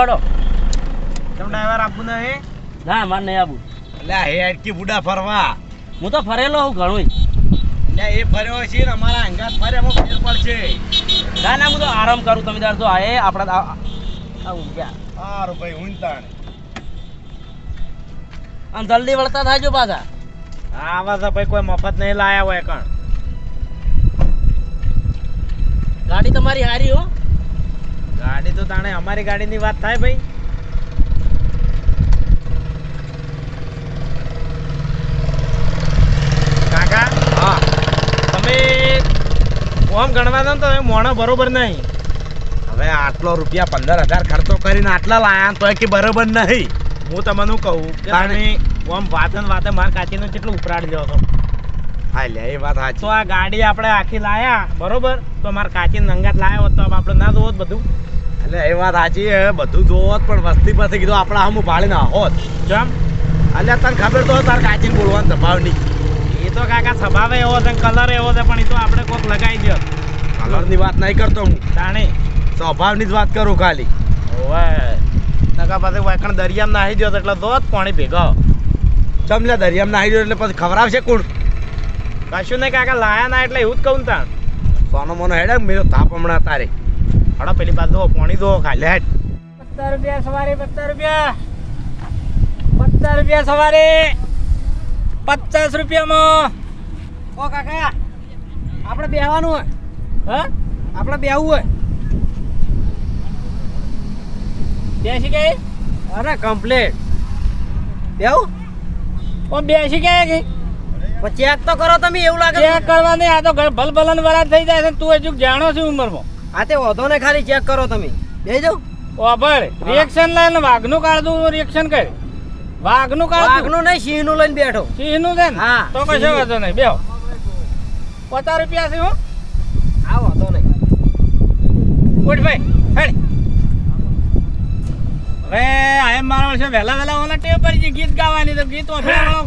હેડો હેડો તમે ડ્રાઈવર આપવું નહીં? ના માર નહીં આવું એટલે હે અટકી બુડા ફરવા. હું તો ફરેલો હું ઘણો એટલે એ ફર્યો છે ને અમારા અંગાત ફરે એમાં ફેર પડશે. ના ના હું તો આરામ કરું તમે તાર તો આ એ આપણા આવું ગયા. સારું ભાઈ હું તાણ આમ જલ્દી વળતા થાજો પાછા. હા આવા તો ભાઈ કોઈ મફત નહીં લાયા હોય કણ. ગાડી તમારી હારી હો. ગાડી તો તાણે અમારી ગાડીની વાત થાય ભાઈ. કાકા હા. તમે ઓમ ગણવા દો ને તો મોણો બરોબર નહીં. હવે આટલો રૂપિયા પંદર હજાર ખર્ચો કરીને આટલા લાયા તો કે બરોબર નહીં. હું તમને કહું? કે તમે ઓમ વાતે વાતે માર કાચીનો કેટલું ઉપરાડ લ્યો છો હા લે એ વાત સાચી. તો આ ગાડી આપણે આખી લાયા બરોબર? તો માર કાચી નંગાત લાયા હોત તો આપણે ના જોવો બધું. એટલે એ વાત સાચી છે. બધું જોવત પણ વસ્તી પાસે કીધું આપણા હમ ભાળીને હોત કેમ? એટલે તને ખબર તો તાર કાચીને બોલવાનો સ્વભાવ નહીં. એ તો કાકા સ્વભાવ એવો છે કલર એવો છે પણ એ તો આપણે કોક લગાવી દો. કલરની વાત નહીં કરતો હું. તાણે. સ્વભાવની જ વાત કરું ખાલી. ઓવે. નકા પાસે વાકણ દરિયામાં નાહી દો એટલે દોત પાણી ભેગો. ચમલે દરિયામાં નાહી ગયો એટલે પછી ખવડાવશે કોણ? કશું નહીં કાકા લાયા ના એટલે એવું જ કહું ને તાણ. સોનો મોનો હેડે મેરો તાપ હમણાં તારે. હડો પેલી બાજુ દો પાણી દો ખાલી હેડ. પચાસ રૂપિયા સવારે પચાસ રૂપિયા. પચાસ રૂપિયા સવારે. પચાસ રૂપિયામાં. ઓ કાકા આપણે બેહવાનું હોય. હા? આપણે બેહવું હોય. બેસી ગઈ અરે કમ્પ્લીટ બેહું? પણ બેસી ગયા કે? ચેક તો કરો તમે એવું લાગે ચેક કરવાની આ તો ભલ ભલન વરાત થઈ જાય છે તું હજુ જાણો છું ઉંમરમાં. આ તે વધો ને ખાલી ચેક કરો તમે. બેજો ઓબર રિએક્શન લઈને વાઘનું કાઢતું રિએક્શન કર. વાઘનું કાઢતું વાઘનું નહીં સિંહનું લઈને બેઠો. સિંહનું છે ને? હા, તો કશો વાંધો નહીં. બેહો. પચાસ રૂપિયા છે હું. આ વાંધો નહીં. ઉઠ ભાઈ હેડ. હવે આ એમ મારો છે વહેલા વહેલા ઓલા ટેવ પડી ગીત ગાવાની તો ગીત ઓફળા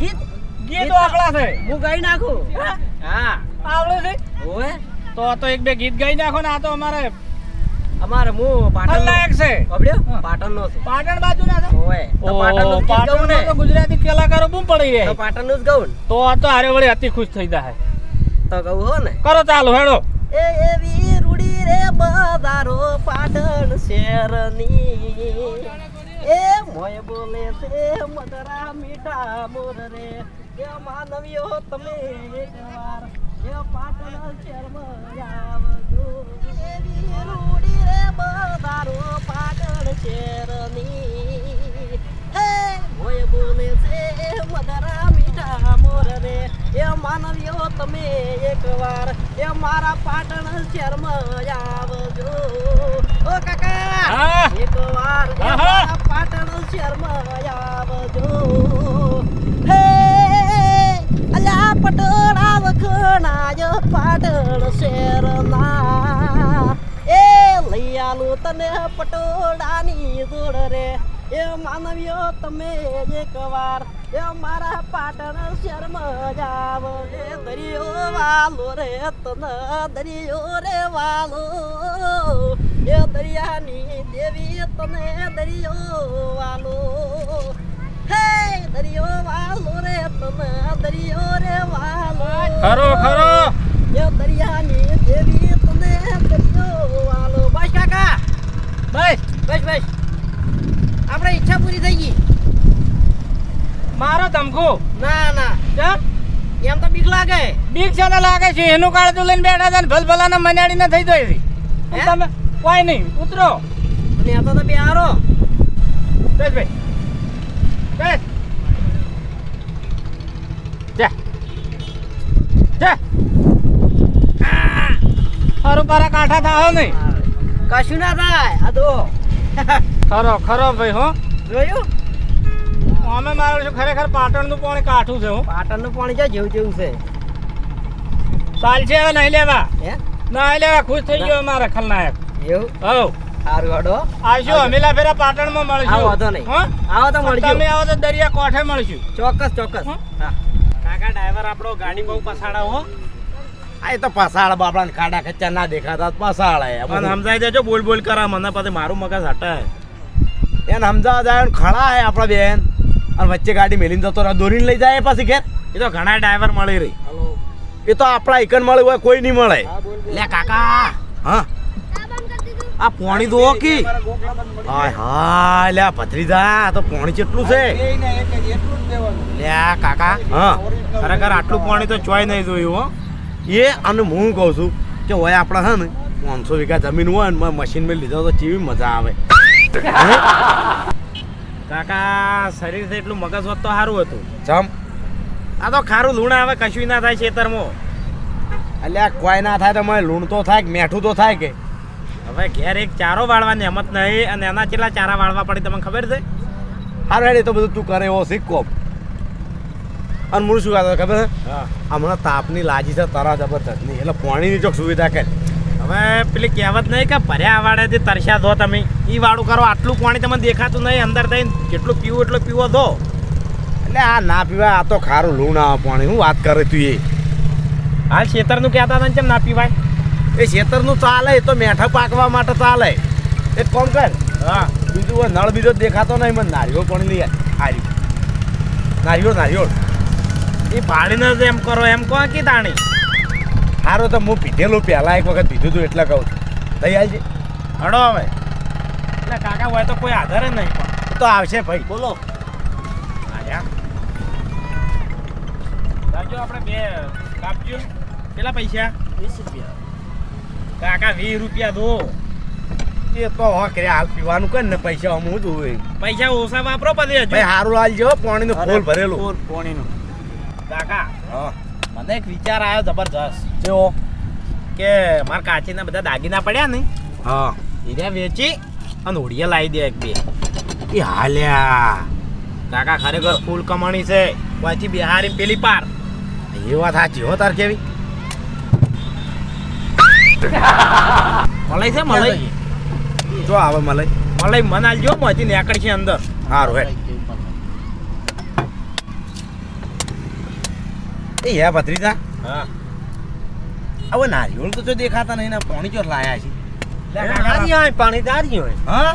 ગીત? ગીત ઓફળા છે. હું ગાઈ નાખું? હા. આવડે છે? ઓવે તો આ તો એક બે ગીત ગાઈ નાખો ને આ તો અમારે અમારે હું પાટણ લાયક છે. અબડ્યો પાટણ નો છે. પાટણ બાજુ ના છે? ઓય તો પાટણ નો પાટણ નો. તો ગુજરાતી કલાકારો બૂમ પડી તો પાટણનું જ ગાઉં તો આ તો હારે વળી અતિ ખુશ થઈ જાય. તો ગાઉ હો ને. કરો ચાલો હેડો. એ એવી રૂડી રે બજારો પાટણ શહેરની. એ મોય બોલે છે મધરા મીઠા મોર રે. એ માનવીઓ તમે. એ તમે એકવાર એ મારા પાટણ શહેરમાં આવજો ઓ કાકા એકવાર. મારા પાટણ શહેરમાં આવજો હે અલ્યા વખણાય પાટણ શેરના એ લઈ આલું તને પટોળાની જોડ રે એ માનવીઓ તમે એકવાર એ મારા પાટણ શહેરમાં જાવ રે દરિયો વાલો રે તને દરિયો રે વાલો એ દરિયાની દેવી તને દરિયો વાલો દરિયો વાલો રે તને દરિયો રે વાલો ખરો ખરો એ દરિયાની દેવી તને દરિયો વાલો બસ કાકા બસ બસ બસ આપણે ઈચ્છા પૂરી થઈ ગઈ. મારો ધમકુ? ના ના. એમ તો બીક લાગે. બીક છે ને લાગે છે. એનું કાળજું લઈને બેઠા હતા ને ભલભલાના મનાડીને થઈ હે? તમે કોઈ નહીં. ઉતરો. અને આ તો તો આરો બેસ ભાઈ બેસ જા જા ખરું પારા કાંઠા થાઓ નહીં. કશું ના થાય આ તો. ખરો ખરો ભાઈ હો. જોયું? અમે મારું છું ખરેખર પાટણનું પાણી કાઠું છે હું. પાટણનું પાણી છે જેવું જેવું છે? ચાલ છે હવે નહીં લેવા. હે? નહીં લેવા ખુશ થઈ ગયો મારા ખલનાયક. એવું? હવ સારું હડો. આવશું અમીલા ફેરા પાટણમાં મળશું વાંધો નહીં. હો? આવો તો મળજો. તમે આવો તો દરિયા કોઠે મળશું. ચોક્કસ ચોક્કસ. હં? હા. કાકા ડ્રાઈવર આપણો ગાડી બહુ પસાડા હો. એ તો પસાડ બાપડા ખાડા ખચ્ચા ના દેખાતા તો પસાડે મને સમજાઈ દેજો બોલ બોલ કરા મને પછી મારું મગજ હટે. એને સમજાવવા જાય ખડા હે આપણા બેન. અને વચ્ચે ગાડી મેલીને જતો દોરીને લઈ જાય પછી ઘેર. એ તો ઘણા ડ્રાઈવર મળી રહી. એ તો આપણા એકન મળે હોય કોઈ નહીં મળે. લે કાકા. હા? આ પોણી દો કી. હાય હાય લે ભત્રીજા આ તો પોણી કેટલું છે. લે કાકા. હા. ખરેખર આટલું પાણી તો ચોય નહીં જોયું હો. એ અને હું કહું છું કે હોય આપણા છે ને પાંચસો વીઘા જમીન હોય ને મશીન મેં લીધો તો કેવી મજા આવે. કાકા શરીર એટલું મગજ હોત તો સારું હતું. જમ આ તો ખારું લૂણ આવે કશું ના થાય ખેતરમાં. એટલે કોઈ ના થાય તો મને લૂણ તો થાય કે મેઠું તો થાય કે? હવે ઘેર એક ચારો વાળવાની હમત નહીં અને એના કેટલા ચારા વાળવા પડે તમને ખબર છે? સારું હેડે તો બધું તું કરે એવો શીખો અને મૂળ શું કહેતો ખબર છે? હમણાં તાપની લાજી છે તરા જબરદસ્ત નહીં એટલે પાણીની ચોક સુવિધા કર. હવે પેલી કહેવત નહીં કે ભર્યા વાળેથી તરસ્યા ધો તમે. એ વાળું કરો આટલું પાણી તમને દેખાતું નહીં અંદર થઈને જેટલું પીવું એટલું પીવો ધો. એટલે આ ના પીવાય આ તો ખારું લૂણ આવે પાણી. હું વાત કરે તું એ. હાલ ખેતરનું કહેતા હતા ને કેમ ના પીવાય? એ ખેતરનું ચાલે એ તો મેઠા પાકવા માટે ચાલે. એક કોમ કર? હા. બીજું નળ બીજો દેખાતો નહીં મને નારિયો પાણી લઈ આવ્યું નારિયોળ નારિયોળ એ ભાડીને જ એમ કરો એમ કહો કે તાણી સારું તો હું પીધેલું પહેલા એક વખત પીધું તું એટલે કહું છું. થઈ આવજે. છે હડો હવે. એટલે કાકા હોય તો કોઈ આધાર જ નહીં પણ. તો આવશે ભાઈ. બોલો. આયા રાજો આપણે બે કાપજો. કેટલા પૈસા? વીસ રૂપિયા. કાકા વીસ રૂપિયા દો. એ તો હો કરે હાલ પીવાનું કર ને પૈસા હું જોઉં પૈસા ઓછા વાપરો પછી ભાઈ સારું હાલ જો પાણીનું ફૂલ ભરેલું. પોણીનું. કાકા હા. મને એક વિચાર આવ્યો જબરજસ્ત. જેવો કે મારા કાચીના બધા દાગીના પડ્યા ને હા. એને વેચી અને હોડીએ લાવી દે એક બે. એ હાલ્યા. કાકા ખરેખર ફૂલ કમાણી છે. પછી બિહારી પેલી પાર. એ વાત સાચી હો તાર કેવી? મલાઈ છે મલાઈ? જો આવે મલાઈ. મલાઈ મન આલજો મજી નેકળ છે અંદર. સારું હેડ. એ હે ભત્રીજા. હા. હવે નારિયોળ તો જો દેખાતા નહીં ને પાણી ચોર લાયા છે. દારી હોય પાણી દારી હોય. હા?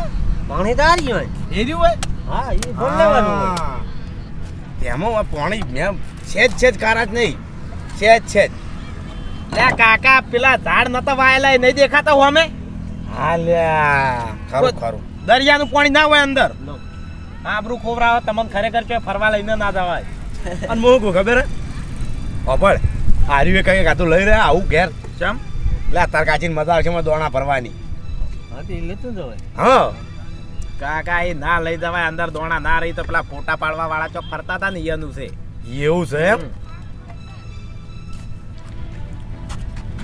પાણી દારી હોય. એ હોય? હા એ ફોન લેવાનું હોય. તેમાં આ પાણી મેં છેજ છેજ કારા જ નહીં. છેજ છેજ લે કાકા પેલા ઝાડ નતા વાયેલા નહીં દેખાતા હો અમે? હાલ્યા ખરું ખરું. દરિયાનું પાણી ના હોય અંદર. આબરું ખોવરાવે તમને ખરેખર કે ફરવા લઈને ના જવાય. અને હું ખબર હે? અભળ હારી કઈ કાતું લઈ રહ્યા આવું ઘેર. ચમ? લે તાર કાચીને મજા આવશે એમાં દોણા ભરવાની. હા તે લેતું જવાય હા. કાકા એ ના લઈ જવાય અંદર દોણા ના રહી તો પેલા ફોટા પાડવા વાળા ચોક ફરતા હતા ને એનું છે. એવું છે એમ?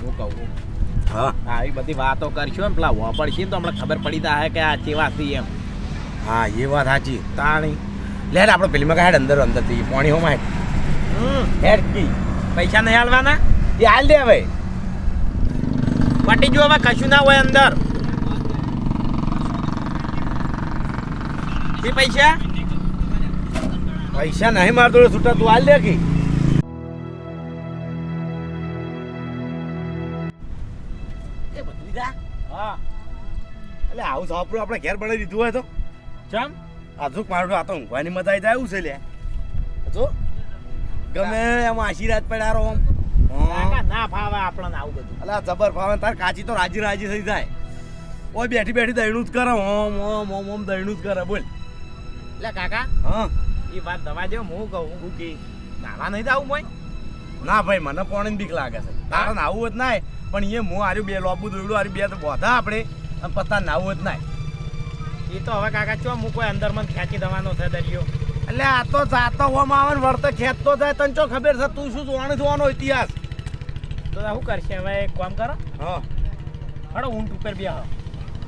હું કહું. હા. આવી બધી વાતો કરશું એમ પેલા વાપરશી છે તો હમણાં ખબર પડી જાય કે આ ચેવા છે એમ. હા એ વાત સાચી. તાણી. લે આપણે પેલીમાં હેડ અંદર અંદરથી પાણી હમ. હેડ કી. પૈસા નહીં હાલવાના? એ હાલ દે હવે. પટી જો હવે કશું ના હોય અંદર. એ પૈસા? પૈસા નહીં મારતો છૂટા તું હાલ દે કે. એટલે આવું સાપરું આપણે ઘેર બનાવી દીધું હોય તો. ચમ? આજુ મારું આ તો ઊંઘવાની મજા આવી જાય એવું છે લે. જો? ગમે એમ આશીર્વાદ પડારો આમ. ના ફાવે આપણને આવું બધું. અલા જબર ફાવે તાર કાચી તો રાજી રાજી થઈ જાય. ઓય બેઠી બેઠી દહીણું જ કરે ઓમ ઓમ ઓમ ઓમ દહીણું જ કરે બોલ. એટલે કાકા. હા. એ વાત દવા દો હું કહું હું કે નાવા નહીં આવું મોય. ના ભાઈ મને પોણી બીક લાગે છે. તારે નાવું જ નાય પણ એ હું આર્યું બે લોબુ દોડ્યું આર્યું બે તો બોધા આપણે અને પત્તા નાવું જ નાય. એ તો હવે કાકા ચો હું કોઈ અંદર મને ખેંચી દેવાનો છે દરિયો? એટલે આ તો જાતો હોમ આવે ને ખેત ખેંચતો જાય તને ચો ખબર છે? તું શું જોવાનું જોવાનો ઇતિહાસ? તો શું કરશે? હવે એક કામ કરો. હા. હડો ઊંટ ઉપર બે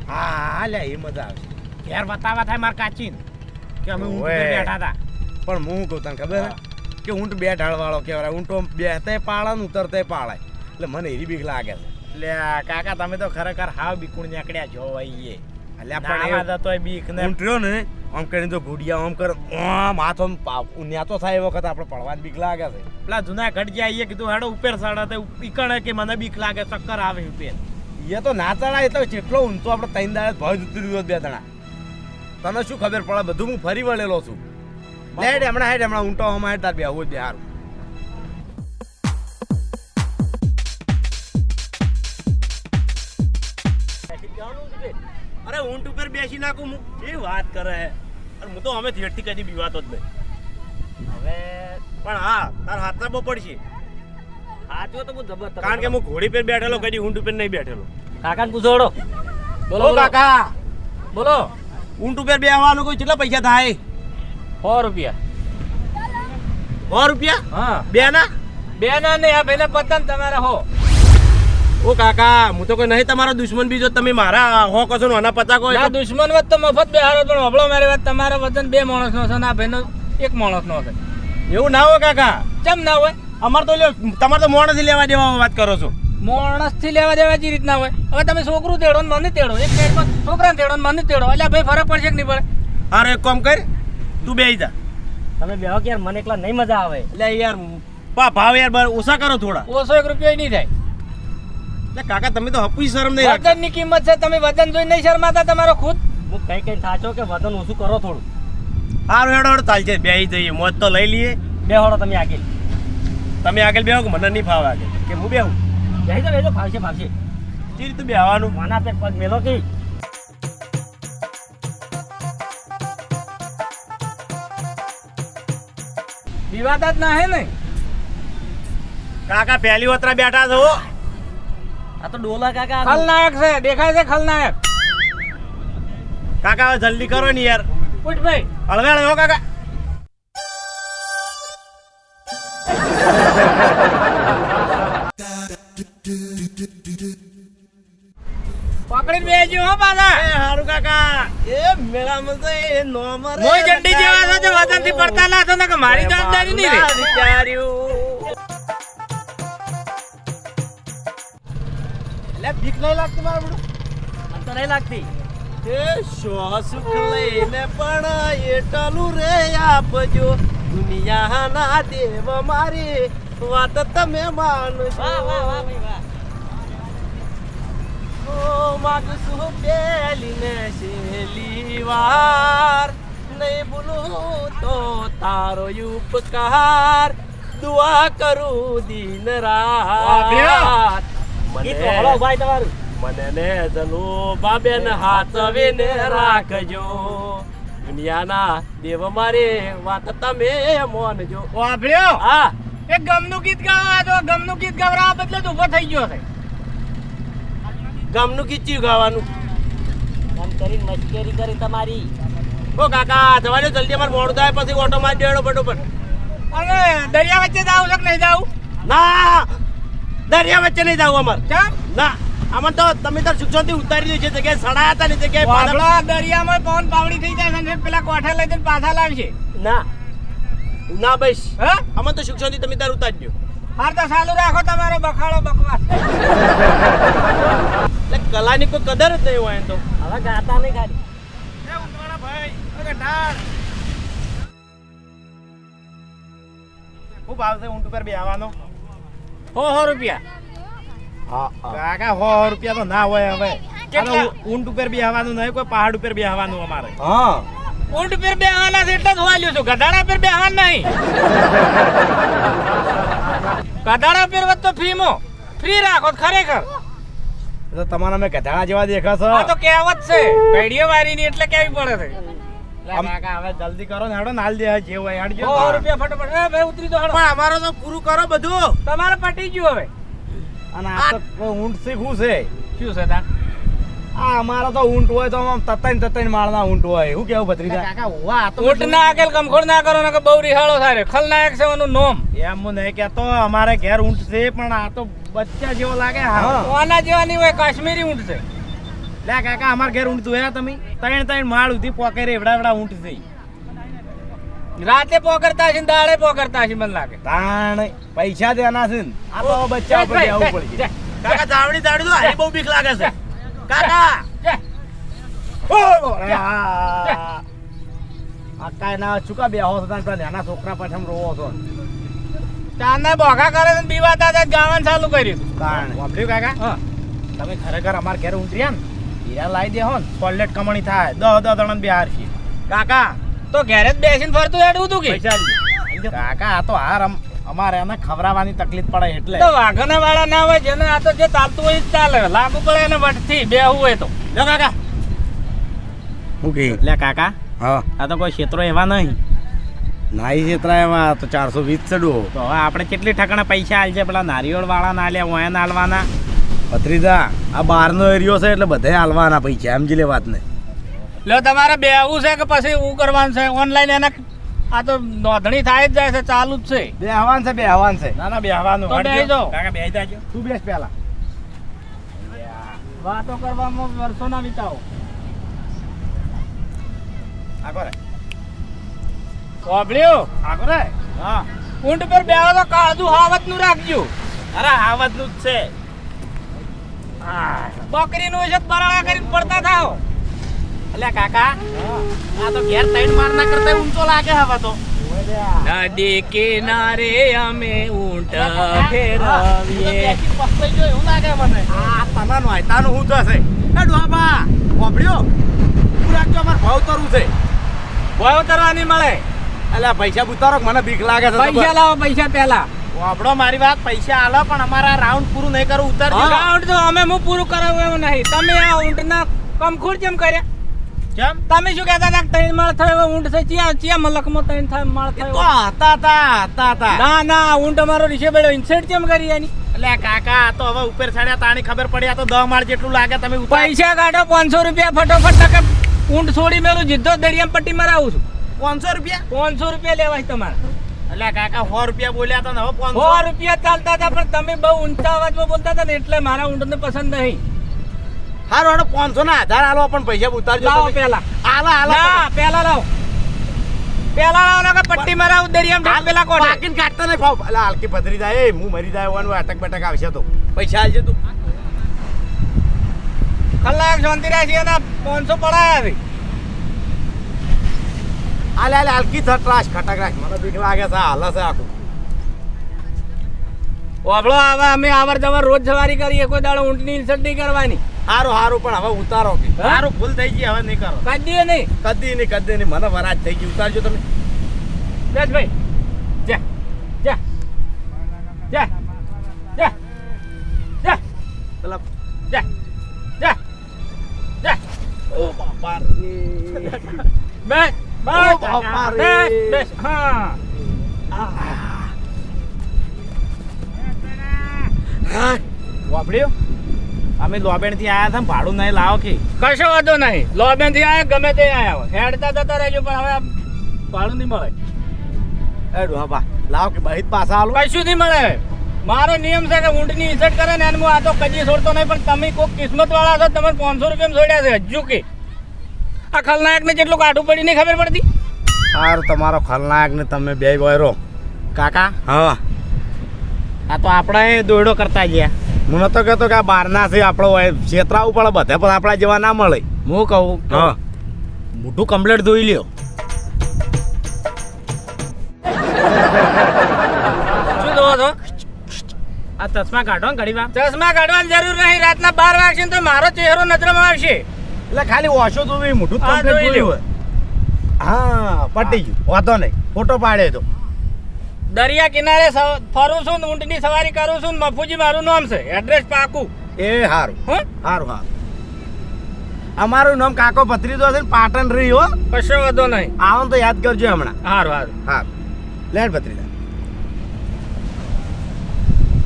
હા લે એ મજા આવશે. ઘેર બતાવા થાય માર કાચીન કે અમે ઊંટ ઉપર બેઠા હતા. પણ હું કહું તને ખબર હા. કે ઊંટ બે ઢાળ વાળો કહેવાય. ઊંટો બેતે પાળે ને ઉતરતે પાળે. એટલે મને એવી બીક લાગે છે. એટલે કાકા તમે તો ખરેખર હાવ બીકુણ નીકળ્યા જો ભાઈ એટલે પણ એ તો બીક ને ઊંટ્યો ને આમ કરીને તો ઘોડિયા આમ કરે આમ હાથ આમ ન્યાતો થાય એ વખત આપણે પડવાની બીક લાગે છે. પેલા જૂના ગઢ આવીએ કીધું હાડો ઉપર સાડા તે ઈકણે કે મને બીક લાગે ચક્કર આવે ઉપર. એ તો ના ચડાય એ તો જેટલો ઊંચો આપણે ત્રણ દાડે ભજ ઉતરી હોત બે જણા. તને શું ખબર પડે? બધું હું ફરી વળેલો છું. હેડ હમણાં હેડ હમણાં ઊંટો હમણાં હેડ તાર બે આવું જ બે હારું અરે ઊંટ ઉપર બેસી નાખું હું. એ વાત કરે. હે અને હું તો અમે થિયેટરથી કદી બીવાતો જ નહીં. હવે પણ હા તાર હાથના બહુ પડશે. સાચો તો હું જબરદસ્ત કારણ કે હું ઘોડી પર બેઠેલો કદી ઊંટ ઉપર નહીં બેઠેલો. કાકાને પૂછોડો બોલો કાકા! બોલો. ઊંટ ઉપર બેહવાનું કોઈ કેટલા પૈસા થાય? સો રૂપિયા. સો રૂપિયા? હા. બે ના બે ના નહીં આ ભાઈને પતંગ તમારા હો. ઓ કાકા હું તો કોઈ નહીં તમારો દુશ્મન બીજો તમે મારા હો કશો ને આના પતા કોઈ દુશ્મન વત તો મફત બેહારો પણ અબળો મારી વાત તમારો વજન બે માણસનો છે ના ભાઈનો એક માણસનો છે. એવું ના હોય કાકા. ચમ ના હોય? અમાર તો તમારે તો મોણસથી લેવા દેવા વાત કરો છો. મોણસથી લેવા દેવા જે રીતના હોય? હવે તમે છોકરું તેડો ને મને તેડો. એક સાઈડમાં છોકરાને તેડો ને મને તેડો. એટલે ભાઈ ફરક પડશે કે નહીં પડે? હારો એક કામ કર તું બેહી જા. તમે બેહો કે યાર મને એકલા નહીં મજા આવે. એટલે યાર પા ભાવ યાર ઓછા કરો થોડા. ઓછો એક રૂપિયો નહીં થાય. કાકા તમે તો હપુઈ શરમ નહીં વજનની કિંમત છે તમે વજન જોઈ નહીં શરમાતા તમારો ખુદ? હું કઈ કઈ સાચો કે વજન ઓછું કરો થોડું. સારું હેડો હેડો ચાલશે બેહી જઈએ મોજ તો લઈ લઈએ. બે હોડો તમે આગળ. તમે આગળ બેહો કે મને નહીં ફાવે આગળ? કે હું બેહું? બેહી તો બેહો ફાવશે ફાવશે. જે રીતે બેહવાનું? માના પે પગ મેલો કે? વિવાદાત ના હે ને. કાકા પહેલી વતરા બેઠા છો? આ તો ડોલા કાકા ખલનાયક છે દેખાય છે ખલનાયક. કાકા જલ્દી કરો ને યાર. ઉઠ ભાઈ હળવે હળવે હો કાકા. પકડી બેજો હો બાલા એ હારું કાકા. એ મેળામાં તો એ નોમર મોય જંડી જેવા છે જો થી પડતા ના તો ને કે મારી જવાબદારી નહીં રે વિચાર્યું. એટલે બીક નહીં લાગતી મારા બધું આમ તો નહીં લાગતી. એ શ્વાસુખ લઈને પણ એટલું રે આપજો. દુનિયાના દેવ મારી વાત તમે માનજો. વાહ વાહ વાહ ભાઈ વાહ. ઓ માગસુ પેલી ને છેલ્લી વાર. નહીં ભૂલું તો તારો ઉપકાર. દુઆ કરું દિન રાત. ગીત હળો ભાઈ તમારું. મને ને જલો બાબેન હાથવીને રાખજો. દુનિયાના દેવ મારે વાત તમે મોનજો. વાપર્યો હા. એ ગમનું ગીત ગાવા તો ગમનું ગીત ગાવરા બદલે તો ઊભો થઈ ગયો છે. ગમનું ગીત ચી ગાવાનું? આમ કરીને મશ્કરી કરી તમારી. ઓ કાકા જવા દો જલ્દી અમાર મોડું થાય પછી ઓટો મારી દેડો ફટોફટ. અને દરિયા વચ્ચે જાવ છે કે નહીં જાવ ના દરિયા વચ્ચે નહીં જાવ અમારે. ચમ ના આમાં તો તમે તો શિક્ષણથી ઉતારી દીધું છે જગ્યાએ સડાયા હતા ને એ જગ્યાએ દરિયામાં પવન પાવડી થઈ જાય છે પેલા કોઠા લઈ જઈને પાછા લાવશે? ના. ના બસ. હા? અમે તો શિક્ષણથી તમે તાર ઉતારી દો હાર તો ચાલુ રાખો તમારો બખાડો બકવાસ. એટલે કલાની કોઈ કદર જ નહીં હોય એમ તો. હવે ગાતા નહીં ખાલી ખૂબ આવશે ઊંટ ઉપર બેહવાનો. હો હો રૂપિયા. કાકા સો રૂપિયા તો ના હોય હવે? ઊંટ ઉપર બેહવાનું નહીં કોઈ પહાડ ઉપર બેહવાનું અમારે. હા. ઊંટ પર બેહવાના છે એટલે જ લ્યો છું. ગધાડા પર બેહવાન નહીં. ગધાડા પર તો ફ્રીમાં ફ્રી રાખો ખરેખર. તો તમારા મેં ગધાડા જેવા દેખાશો. આ તો કહેવત છે. કઈડીઓ વારીની એટલે કેવી પડે છે? હવે જલ્દી કરો ને હેડો નાલ દે જે હોય હેડજો. સો રૂપિયા ફટાફટ. એ ભાઈ ઉતરી દો હળો પણ અમારો તો પૂરું કરો બધું. તમારે પટી ગયું હવે. અને આ તો કોઈ ઊંટ શીખવું છે? શું છે તા? આ અમારો તો ઊંટ હોય તો આમ તત્તાઈને તત્તાઈને માળના ઊંટ હોય. હું કેવું ભત્રીજા? કાકા હોવા આ ઊંટ ના કમખોડ ના કરો ને કે બહુ રિહાળો થાય ખલનાયક છે એનું નોમ. એમ હું નહીં કહેતો અમારે ઘેર ઊંટ છે પણ આ તો બચ્ચા જેવો લાગે હા. આના જેવા નહીં હોય કાશ્મીરી ઊંટ છે. લે કાકા અમાર ઘેર ઊંટ જોયા તમે ત્રણ ત્રણ માળ ઉધી પોકે રે એવડા એવડા ઊંટ થઈ રાતે પોકરતા છે ને દાડે પોકરતા છે મને લાગે તાણ પૈસા દેના છે ને આ તો બચ્ચા ઉપર ભાઈ, પડશે કાકા જાવડી જાવડી તો હારી બહુ બીક લાગે છે કાકા જા. આ કાંઈ ના ચૂકા બે હોસ હતા નાના છોકરા પાછળ રોવો છો ચાંદના બોગા કરે છે ને બીવાતા ગાવાનું ચાલુ કર્યું તાણ વાપર્યું કાકા હા તમે ખરેખર અમાર ઘેર ઊંટર્યા ને હીરા લાવી દે હો ને કમણી કમાણી થાય. દહ દહ દણ બિહાર છે. કાકા તો ઘેરે જ બેસીને ફરતું હેડવું તું કે? કાકા આ તો હાર અમ- અમારે એને ખવરાવાની તકલીફ પડે એટલે. તો વાઘના વાળા ના હોય જેને આ તો જે ચાલતું હોય ચાલે. લાગુ પડે એને વટથી બેહવું હોય તો. લો કાકા. હું કે? લે કાકા. હા. આ તો કોઈ ક્ષેત્રો એવા નહીં. નાઈ છેતરા એમાં તો ચારસો વીસ ચડવો. તો હવે આપણે કેટલી ઠકણા પૈસા આલશે પેલા નારિયોળ વાળા ના લે ઓયા ના આલવાના. ભત્રીજા આ બહારનો એરિયો છે એટલે બધે હાલવાના પૈસા સમજી લે નહીં લો તમારે બેહવું છે કે પછી હું કરવાનું છે? ઓનલાઈન એના આ તો નોંધણી થાય જ જાય છે ચાલુ જ છે. બે આવવાનું છે બે હવાન છે. ના ના બેહવાનું. તો બેહી જાઓ. કાકા બેહી જાજો. તું બેસ પહેલા. વાતો કરવામાં વર્ષો ના વિતાવો. આગો રે. કોબલ્યો આગો રે. હા. ઊંટ પર બેહો તો કાળજું હાવતનું રાખજો. અરે હાવતનું જ છે. બકરી નું છે બરાડા કરીને પડતા થાવ એટલે કાકા આ તો ઘેર ત્રણ મારના કરતા ઊંચો લાગે હવે તો. નદી કિનારે અમે ઊંટ ફેરવીએ. એવું લાગે મને. આ તમારું આયતાનું હું થશે? એ ડોબા કોપડ્યો તું રાખજો અમાર ભાવ છે. ભાવ કરવાની મળે. એટલે પૈસા ઉતારો મને બીક લાગે છે પૈસા લાવો પૈસા પેલા કોપડો મારી વાત પૈસા આલો પણ અમારા રાઉન્ડ પૂરું નહીં કરું ઉતર રાઉન્ડ તો અમે હું પૂરું કરાવું એવું નહીં. તમે આ ઊંટના કમખોર કેમ કર્યા? કેમ? તમે શું કહેતા હતા ત્રણ માળ થયો ઊંટ થઈ ચિયા ચિયા મલકમાં ત્રણ થાય માળ તો થયો હતા હતા હતા હતા. ના ના ઊંટ અમારો રીશે બેડો ઇન્સેટ કેમ કરી એની? એટલે કાકા તો હવે ઉપર ચડ્યા તાણી ખબર પડી આ તો દહ માળ જેટલું લાગે તમે પૈસા કાઢો પાંચસો રૂપિયા ફટોફટ તકે ઊંટ છોડી મેલું જીદ્દો દરિયામ પટ્ટી મરાવું છું. પાંચસો રૂપિયા? પાંચસો રૂપિયા લેવાય તમારે. એટલે કાકા સો રૂપિયા બોલ્યા હતા ને હવે પાંચસો. રૂપિયા ચાલતા હતા પણ તમે બહુ ઊંચા અવાજમાં બોલતા હતા ને એટલે મારા ઊંટને પસંદ નહીં. હારો હારો પાંચસો ના આધાર આલો પણ પૈસા ઉતારજો લાવો. પેલા આલો આલો ના પેલા લાવો. પેલા લાવો ને કે પટ્ટી મરાવું દરિયામ ઢાલ પેલા કોઠે પાકીને કાઢતા નહીં ભાવ અલા હાલકી પથરી જાય. એ હું મરી જાય હોવાનું અટક બટક આવશે તો. પૈસા આવશે તું. કલાક શાંતિ રાખી અને પાંચસો પડાયા છે આલે આલે હલકી થટ રાખ ખટક રાખ મને બીક લાગે છે હાલ છે આખું. ઓબળો હવે અમે આવર જવર રોજ સવારી કરીએ કોઈ દાડો ઊંટની ઇન્સલ્ટ નહીં કરવાની. હારું હારું પણ હવે ઉતારો કે. સારું ભૂલ થઈ ગઈ હવે નહીં કરો કદી નહીં. કદી નહીં કદી નહીં મને વરાજ થઈ ગઈ ઉતારજો તમે. બેસ ભાઈ જા જા જા જા જા. પેલા જા જા જા. ઓ બાપા. બેસ ઓ બાપા બેસ. બેસ બેસ હા વાપડ્યો અમે લોબેણથી આયા હતા ભાડું નહીં લાવો કે કશો વાંધો નહીં લોબેનથી આયા ગમે તે આયા હેડતા જતા રહેજો પણ હવે ભાડું નહીં મળે એ ડોહા લાવ કે બહિત પાછા આલો કશું નહીં મળે મારો નિયમ છે કે ઊંટની ઇજ્જત કરે ને એનું આ તો કદી છોડતો નહીં પણ તમે કોઈ કિસ્મત વાળા છો તમે પાંચસો રૂપિયા છોડ્યા છે હજુ કે આ ખલનાયકને જેટલું કાઢું પડી નહીં ખબર પડતી? હારું તમારો ખલનાયકને તમે બે વયરો કાકા? હા. આ તો આપણે દોડો કરતા ગયા. હું નતો કહેતો કે આ બહારના છે આપણો છેતરાવું પડે બધે પણ આપણા જેવા ના મળે. હું કહું હા. મોટું કમ્પ્લેટ ધોઈ લ્યો. શું જોવો છો? આ ચશ્મા કાઢો ઘડી વાર ચશ્મા કાઢવાની જરૂર નહીં. રાતના બાર વાગશે તો મારો ચહેરો નજરમાં આવશે. એટલે ખાલી ઓછો તો મોટું હા, જોઈ હા પટી ગયું. વાંધો નહીં. ફોટો પાડે તો. દરિયા કિનારે ફરું છું ને ઊંટની સવારી કરું છું ને મફુજી મારું નામ છે. એડ્રેસ પાકું. એ હારું. હો? હારું હારું. અમારું નામ કાકો ભત્રીજો છે ને પાટણ રહી હો. કશો વાંધો નહીં. આવો તો યાદ કરજો હમણાં. સારું હારું. હારું લેટ ભત્રીજા.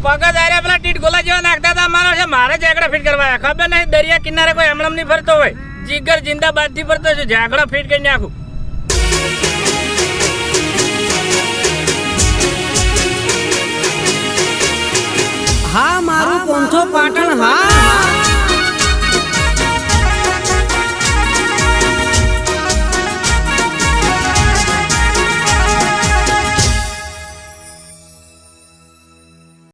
પગ દારે પેલા ટીટ ગોલા જેવા નાખતા હતા. મારો છે, મારે ઝાકડા ફિટ કરવા ખબર નહીં, દરિયા કિનારે કોઈ હમણાં નહીં ફરતો હોય. જીગર જિંદાબાદથી ફરતો છે, ઝાકડા ફિટ કરી નાખું. હા, મારું પોંથો પાટણ, હા.